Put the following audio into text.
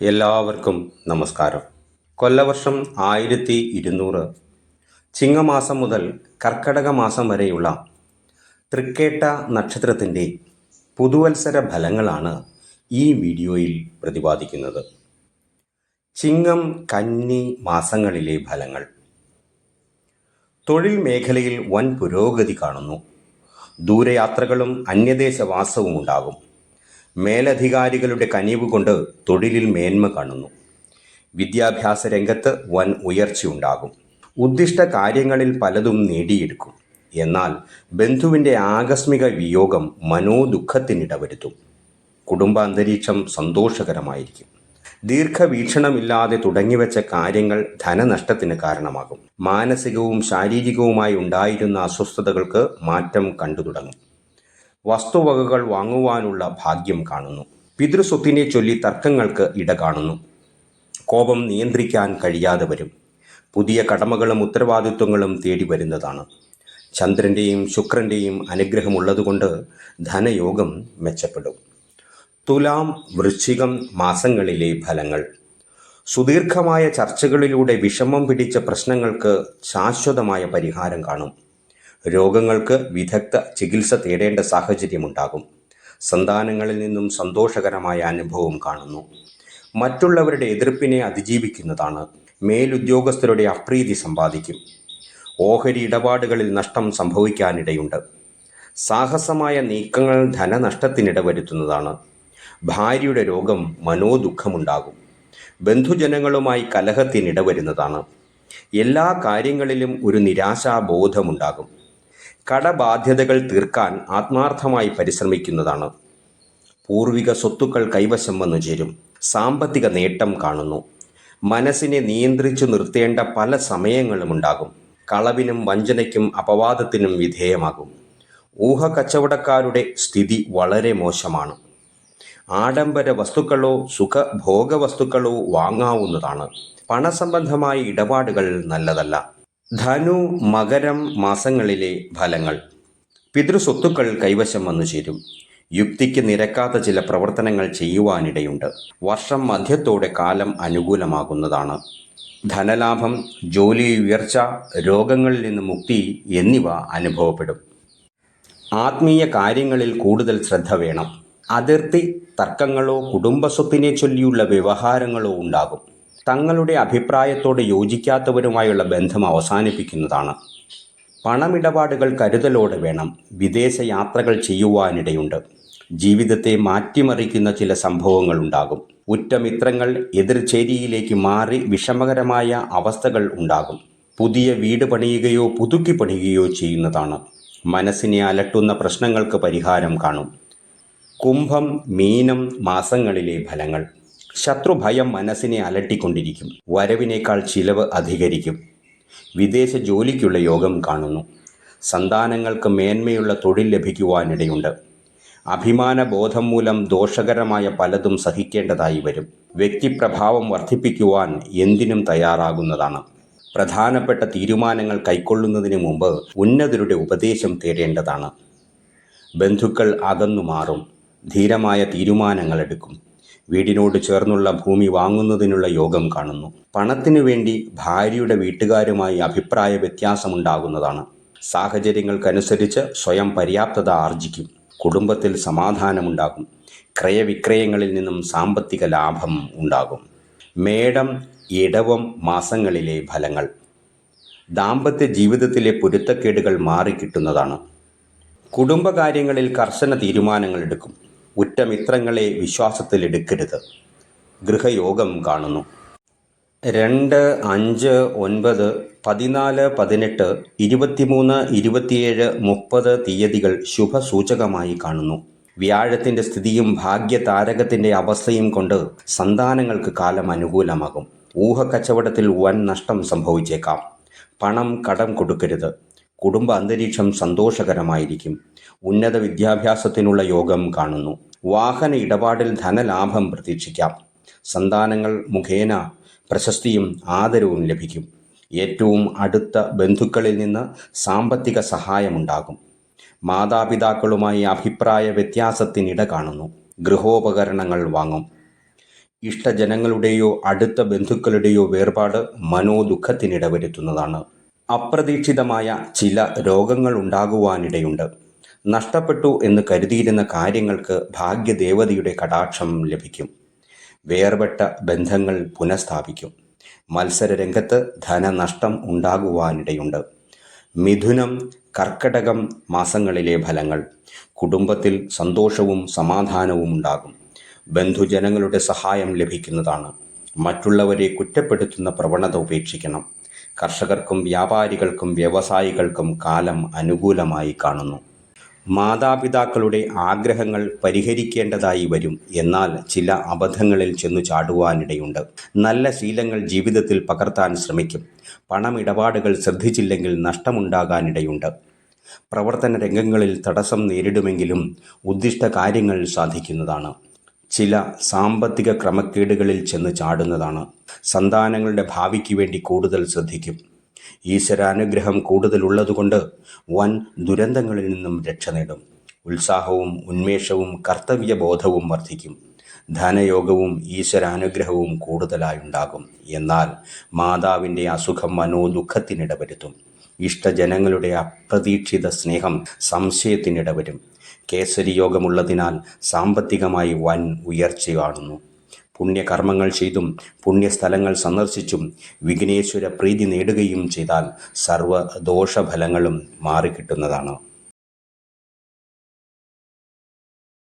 എല്ലാവർക്കും നമസ്കാരം. കൊല്ലവർഷം ആയിരത്തി ഇരുന്നൂറ് ചിങ്ങമാസം മുതൽ കർക്കടക മാസം വരെയുള്ള തൃക്കേട്ട നക്ഷത്രത്തിന്റെ പുതുവത്സര ഫലങ്ങളാണ് ഈ വീഡിയോയിൽ പ്രതിപാദിക്കുന്നത്. ചിങ്ങം കന്നി മാസങ്ങളിലെ ഫലങ്ങൾ. തൊഴിൽ മേഖലയിൽ വൻ പുരോഗതി കാണുന്നു. ദൂരയാത്രകളും അന്യദേശവാസവും ഉണ്ടാകും. മേലധികാരികളുടെ കനിവ് കൊണ്ട് തൊഴിലിൽ മേന്മ കാണുന്നു. വിദ്യാഭ്യാസ രംഗത്ത് വൻ ഉയർച്ചയുണ്ടാകും. ഉദ്ദിഷ്ട കാര്യങ്ങളിൽ പലതും നേടിയെടുക്കും. എന്നാൽ ബന്ധുവിന്റെ ആകസ്മിക വിയോഗം മനോദുഃഖത്തിനിടവരുത്തും. കുടുംബാന്തരീക്ഷം സന്തോഷകരമായിരിക്കും. ദീർഘവീക്ഷണമില്ലാതെ തുടങ്ങിവെച്ച കാര്യങ്ങൾ ധനനഷ്ടത്തിന് കാരണമാകും. മാനസികവും ശാരീരികവുമായി ഉണ്ടായിരുന്ന അസ്വസ്ഥതകൾക്ക് മാറ്റം കണ്ടു തുടങ്ങും വസ്തുവകകൾ വാങ്ങുവാനുള്ള ഭാഗ്യം കാണുന്നു. പിതൃസ്വത്തിനെ ചൊല്ലി തർക്കങ്ങൾക്ക് ഇട കാണുന്നു. കോപം നിയന്ത്രിക്കാൻ കഴിയാതെ വരും. പുതിയ കടമകളും ഉത്തരവാദിത്വങ്ങളും തേടി വരുന്നതാണ്. ചന്ദ്രന്റെയും ശുക്രന്റെയും അനുഗ്രഹമുള്ളതുകൊണ്ട് ധനയോഗം മെച്ചപ്പെടും. തുലാം വൃശ്ചികം മാസങ്ങളിലെ ഫലങ്ങൾ. സുദീർഘമായ ചർച്ചകളിലൂടെ വിഷമം പിടിച്ച പ്രശ്നങ്ങൾക്ക് ശാശ്വതമായ പരിഹാരം കാണും. രോഗങ്ങൾക്ക് വിദഗ്ധ ചികിത്സ തേടേണ്ട സാഹചര്യമുണ്ടാകും. സന്താനങ്ങളിൽ നിന്നും സന്തോഷകരമായ അനുഭവം കാണുന്നു. മറ്റുള്ളവരുടെ എതിർപ്പിനെ അതിജീവിക്കുന്നതാണ്. മേലുദ്യോഗസ്ഥരുടെ അപ്രീതി സമ്പാദിക്കും. ഓഹരി ഇടപാടുകളിൽ നഷ്ടം സംഭവിക്കാനിടയുണ്ട്. സാഹസമായ നീക്കങ്ങൾ ധനനഷ്ടത്തിനിട വരുത്തുന്നതാണ് ഭാര്യയുടെ രോഗം മനോദുഃഖമുണ്ടാകും. ബന്ധുജനങ്ങളുമായി കലഹത്തിനിട വരുന്നതാണ് എല്ലാ കാര്യങ്ങളിലും ഒരു നിരാശാബോധമുണ്ടാകും. കടബാധ്യതകൾ തീർക്കാൻ ആത്മാർത്ഥമായി പരിശ്രമിക്കുന്നതാണ്. പൂർവിക സ്വത്തുക്കൾ കൈവശം വന്നു ചേരും. സാമ്പത്തിക നേട്ടം കാണുന്നു. മനസ്സിനെ നിയന്ത്രിച്ചു നിർത്തേണ്ട പല സമയങ്ങളും ഉണ്ടാകും. കളവിനും വഞ്ചനയ്ക്കും അപവാദത്തിനും വിധേയമാകും. ഊഹ ഊഹക്കച്ചവടക്കാരുടെ സ്ഥിതി വളരെ മോശമാണ്. ആഡംബര വസ്തുക്കളോ സുഖഭോഗ വസ്തുക്കളോ വാങ്ങാവുന്നതാണ്. പണസംബന്ധമായ ഇടപാടുകൾ നല്ലതല്ല. ധനു മകരം മാസങ്ങളിലെ ഫലങ്ങൾ. പിതൃസ്വത്തുക്കൾ കൈവശം വന്നു ചേരും. യുക്തിക്ക് നിരക്കാത്ത ചില പ്രവർത്തനങ്ങൾ ചെയ്യുവാനിടയുണ്ട്. വർഷം മധ്യത്തോടെ കാലം അനുകൂലമാകുന്നതാണ്. ധനലാഭം ജോലി ഉയർച്ച രോഗങ്ങളിൽ നിന്ന് മുക്തി എന്നിവ അനുഭവപ്പെടും. ആത്മീയ കാര്യങ്ങളിൽ കൂടുതൽ ശ്രദ്ധ വേണം. അതിർത്തി തർക്കങ്ങളോ കുടുംബസ്വത്തിനെ ചൊല്ലിയുള്ള വ്യവഹാരങ്ങളോ ഉണ്ടാകും. തങ്ങളുടെ അഭിപ്രായത്തോട് യോജിക്കാത്തവരുമായുള്ള ബന്ധം അവസാനിപ്പിക്കുന്നതാണ്. പണമിടപാടുകൾ കരുതലോടെ വേണം. വിദേശ യാത്രകൾ ചെയ്യുവാനിടയുണ്ട്. ജീവിതത്തെ മാറ്റിമറിക്കുന്ന ചില സംഭവങ്ങൾ ഉണ്ടാകും. ഉറ്റമിത്രങ്ങൾ എതിർചേരിയിലേക്ക് മാറി വിഷമകരമായ അവസ്ഥകൾ ഉണ്ടാകും. പുതിയ വീട് പണിയുകയോ പുതുക്കി പണിയുകയോ ചെയ്യുന്നതാണ്. മനസ്സിനെ അലട്ടുന്ന പ്രശ്നങ്ങൾക്ക് പരിഹാരം കാണും. കുംഭം മീനം മാസങ്ങളിലെ ഫലങ്ങൾ. ശത്രുഭയം മനസ്സിനെ അലട്ടിക്കൊണ്ടിരിക്കും. വരവിനേക്കാൾ ചിലവ് അധികരിക്കും. വിദേശ ജോലിക്കുള്ള യോഗം കാണുന്നു. സന്താനങ്ങൾക്ക് മേന്മയുള്ള തൊഴിൽ ലഭിക്കുവാനിടയുണ്ട്. അഭിമാന ബോധം മൂലം ദോഷകരമായ പലതും സഹിക്കേണ്ടതായി വരും. വ്യക്തിപ്രഭാവം വർദ്ധിപ്പിക്കുവാൻ എന്തിനും തയ്യാറാകുന്നതാണ്. പ്രധാനപ്പെട്ട തീരുമാനങ്ങൾ കൈക്കൊള്ളുന്നതിന് മുമ്പ് ഉന്നതരുടെ ഉപദേശം തേടേണ്ടതാണ്. ബന്ധുക്കൾ അകന്നു മാറും. ധീരമായ തീരുമാനങ്ങൾ എടുക്കും. വീടിനോട് ചേർന്നുള്ള ഭൂമി വാങ്ങുന്നതിനുള്ള യോഗം കാണുന്നു. പണത്തിനു വേണ്ടി ഭാര്യയുടെ വീട്ടുകാരുമായി അഭിപ്രായ വ്യത്യാസമുണ്ടാകുന്നതാണ്. സാഹചര്യങ്ങൾക്കനുസരിച്ച് സ്വയം പര്യാപ്തത ആർജിക്കും. കുടുംബത്തിൽ സമാധാനമുണ്ടാകും. ക്രയവിക്രയങ്ങളിൽ നിന്നും സാമ്പത്തിക ലാഭം ഉണ്ടാകും. മേടം ഇടവം മാസങ്ങളിലെ ഫലങ്ങൾ. ദാമ്പത്യ ജീവിതത്തിലെ പൊരുത്തക്കേടുകൾ മാറിക്കിട്ടുന്നതാണ്. കുടുംബകാര്യങ്ങളിൽ കർശന തീരുമാനങ്ങൾ എടുക്കും. ഉറ്റമിത്രങ്ങളെ വിശ്വാസത്തിലെടുക്കരുത്. ഗൃഹയോഗം കാണുന്നു. രണ്ട് അഞ്ച് ഒൻപത് പതിനാല് പതിനെട്ട് ഇരുപത്തിമൂന്ന് ഇരുപത്തിയേഴ് മുപ്പത് തീയതികൾ ശുഭസൂചകമായി കാണുന്നു. വ്യാഴത്തിന്റെ സ്ഥിതിയും ഭാഗ്യതാരകത്തിന്റെ അവസ്ഥയും കൊണ്ട് സന്താനങ്ങൾക്ക് കാലം അനുകൂലമാകും. ഊഹക്കച്ചവടത്തിൽ വൻ നഷ്ടം സംഭവിച്ചേക്കാം. പണം കടം കൊടുക്കരുത്. കുടുംബ അന്തരീക്ഷം സന്തോഷകരമായിരിക്കും. ഉന്നത വിദ്യാഭ്യാസത്തിനുള്ള യോഗം കാണുന്നു. വാഹന ഇടപാടിൽ ധനലാഭം പ്രതീക്ഷിക്കാം. സന്താനങ്ങൾ മുഖേന പ്രശസ്തിയും ആദരവും ലഭിക്കും. ഏറ്റവും അടുത്ത ബന്ധുക്കളിൽ നിന്ന് സാമ്പത്തിക സഹായമുണ്ടാകും. മാതാപിതാക്കളുമായി അഭിപ്രായ വ്യത്യാസത്തിനിട കാണുന്നു. ഗൃഹോപകരണങ്ങൾ വാങ്ങും. ഇഷ്ടജനങ്ങളുടെയോ അടുത്ത ബന്ധുക്കളുടെയോ വേർപാട് മനോദുഃഖത്തിനിടവരുത്തുന്നതാണ്. അപ്രതീക്ഷിതമായ ചില രോഗങ്ങൾ ഉണ്ടാകുവാനിടയുണ്ട്. നഷ്ടപ്പെട്ടു എന്ന് കരുതിയിരുന്ന കാര്യങ്ങൾക്ക് ഭാഗ്യദേവതയുടെ കടാക്ഷം ലഭിക്കും. വേർപെട്ട ബന്ധങ്ങൾ പുനഃസ്ഥാപിക്കും. മത്സരരംഗത്ത് ധനനഷ്ടം ഉണ്ടാകുവാനിടയുണ്ട്. മിഥുനം കർക്കടകം മാസങ്ങളിലെ ഫലങ്ങൾ. കുടുംബത്തിൽ സന്തോഷവും സമാധാനവും ഉണ്ടാകും. ബന്ധുജനങ്ങളുടെ സഹായം ലഭിക്കുന്നതാണ്. മറ്റുള്ളവരെ കുറ്റപ്പെടുത്തുന്ന പ്രവണത ഉപേക്ഷിക്കണം. കർഷകർക്കും വ്യാപാരികൾക്കും വ്യവസായികൾക്കും കാലം അനുകൂലമായി കാണുന്നു. മാതാപിതാക്കളുടെ ആഗ്രഹങ്ങൾ പരിഹരിക്കേണ്ടതായി വരും. എന്നാൽ ചില അബദ്ധങ്ങളിൽ ചെന്നു ചാടുവാനിടയുണ്ട്. നല്ല ശീലങ്ങൾ ജീവിതത്തിൽ പകർത്താൻ ശ്രമിക്കും. പണമിടപാടുകൾ ശ്രദ്ധിച്ചില്ലെങ്കിൽ നഷ്ടമുണ്ടാകാനിടയുണ്ട്. പ്രവർത്തന രംഗങ്ങളിൽ തടസ്സം നേരിടുമെങ്കിലും ഉദ്ദിഷ്ട കാര്യങ്ങൾ സാധിക്കുന്നതാണ്. ചില സാമ്പത്തിക ക്രമക്കേടുകളിൽ ചെന്ന് ചാടുന്നതാണ്. സന്താനങ്ങളുടെ ഭാവിക്ക് വേണ്ടി കൂടുതൽ ശ്രദ്ധിക്കും. ഈശ്വരാനുഗ്രഹം കൂടുതലുള്ളതുകൊണ്ട് വൻ ദുരന്തങ്ങളിൽ നിന്നും രക്ഷ നേടും. ഉത്സാഹവും ഉന്മേഷവും കർത്തവ്യബോധവും വർദ്ധിക്കും. ധനയോഗവും ഈശ്വരാനുഗ്രഹവും കൂടുതലായുണ്ടാകും എന്നാൽ മാതാവിന്റെ അസുഖം മനോദുഃഖത്തിനിടവരുത്തും. ഇഷ്ടജനങ്ങളുടെ അപ്രതീക്ഷിത സ്നേഹം സംശയത്തിനിടവരും. കേസരി യോഗമുള്ളതിനാൽ സാമ്പത്തികമായി വൻ ഉയർച്ച കാണുന്നു. പുണ്യകർമ്മങ്ങൾ ചെയ്തും പുണ്യസ്ഥലങ്ങൾ സന്ദർശിച്ചും വിഘ്നേശ്വര പ്രീതി നേടുകയും ചെയ്താൽ സർവ ദോഷഫലങ്ങളും മാറിക്കിട്ടുന്നതാണ്.